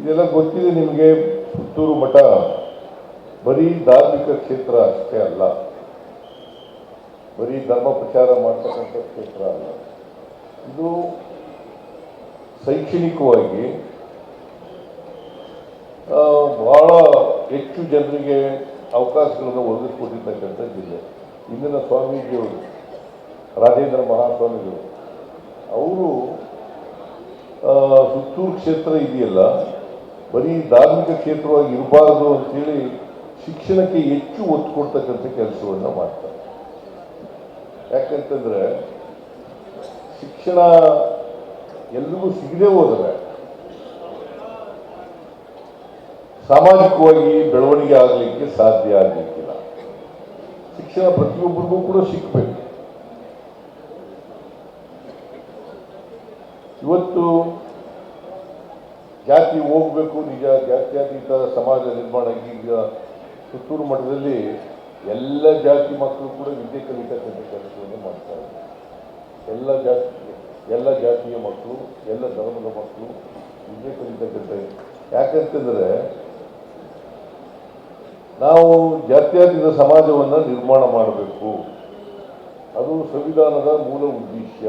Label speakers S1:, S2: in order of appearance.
S1: ಇದೆಲ್ಲ ಗೊತ್ತಿದೆ ನಿಮಗೆ? ಪುತ್ತೂರು ಮಠ ಬರೀ ಧಾರ್ಮಿಕ ಕ್ಷೇತ್ರ ಅಷ್ಟೇ ಅಲ್ಲ. ಬರೀ ಧರ್ಮ ಪ್ರಚಾರ ಮಾಡ್ತಕ್ಕಂಥ ಕ್ಷೇತ್ರ ಅಲ್ಲ. ಇದು ಶೈಕ್ಷಣಿಕವಾಗಿ ಬಹಳ ಹೆಚ್ಚು ಜನರಿಗೆ ಅವಕಾಶಗಳನ್ನು ಒದಗಿಸ್ಕೊಟ್ಟಿರ್ತಕ್ಕಂಥ ಜಿಲ್ಲೆ. ಇಂದಿನ ಸ್ವಾಮೀಜಿಯವರು, ರಾಜೇಂದ್ರ ಮಹಾಸ್ವಾಮಿಗಳು, ಅವರು ಸುತ್ತೂರು ಕ್ಷೇತ್ರ ಇದೆಯಲ್ಲ ಬರೀ ಧಾರ್ಮಿಕ ಕ್ಷೇತ್ರವಾಗಿ ಇರಬಾರ್ದು ಅಂತೇಳಿ ಶಿಕ್ಷಣಕ್ಕೆ ಹೆಚ್ಚು ಒತ್ತು ಕೊಡ್ತಕ್ಕಂಥ ಕೆಲಸವನ್ನು ಮಾಡ್ತಾರೆ. ಯಾಕಂತಂದ್ರೆ ಶಿಕ್ಷಣ ಎಲ್ರಿಗೂ ಸಿಗದೆ ಹೋದರೆ ಸಾಮಾಜಿಕವಾಗಿ ಬೆಳವಣಿಗೆ ಆಗಲಿಕ್ಕೆ ಸಾಧ್ಯ ಆಗಲಿಕ್ಕಿಲ್ಲ. ಶಿಕ್ಷಣ ಪ್ರತಿಯೊಬ್ಬರಿಗೂ ಕೂಡ ಸಿಕ್ಕಬೇಕು ಇವತ್ತು ಜಾತಿ ಹೋಗ್ಬೇಕು, ನಿಜ ಜಾತ್ಯತೀತ ಸಮಾಜ ನಿರ್ಮಾಣ ಈಗ ಸುತ್ತೂರು ಮಠದಲ್ಲಿ ಎಲ್ಲ ಜಾತಿ ಮಕ್ಕಳು ಕೂಡ ವಿದ್ಯೆ ಕಲಿತಕ್ಕಂಥ ಕೆಲಸವನ್ನು ಮಾಡ್ತಾರೆ ಎಲ್ಲ ಜಾತಿ, ಎಲ್ಲ ಜಾತಿಯ ಮಕ್ಕಳು, ಎಲ್ಲ ಧರ್ಮದ ಮಕ್ಕಳು ವಿದ್ಯೆ ಕಲಿತಕ್ಕಂಥ ಯಾಕಂತಂದ್ರೆ ನಾವು ಜಾತ್ಯತೀತ ಸಮಾಜವನ್ನು ನಿರ್ಮಾಣ ಮಾಡಬೇಕು. ಅದು ಸಂವಿಧಾನದ ಮೂಲ ಉದ್ದೇಶ.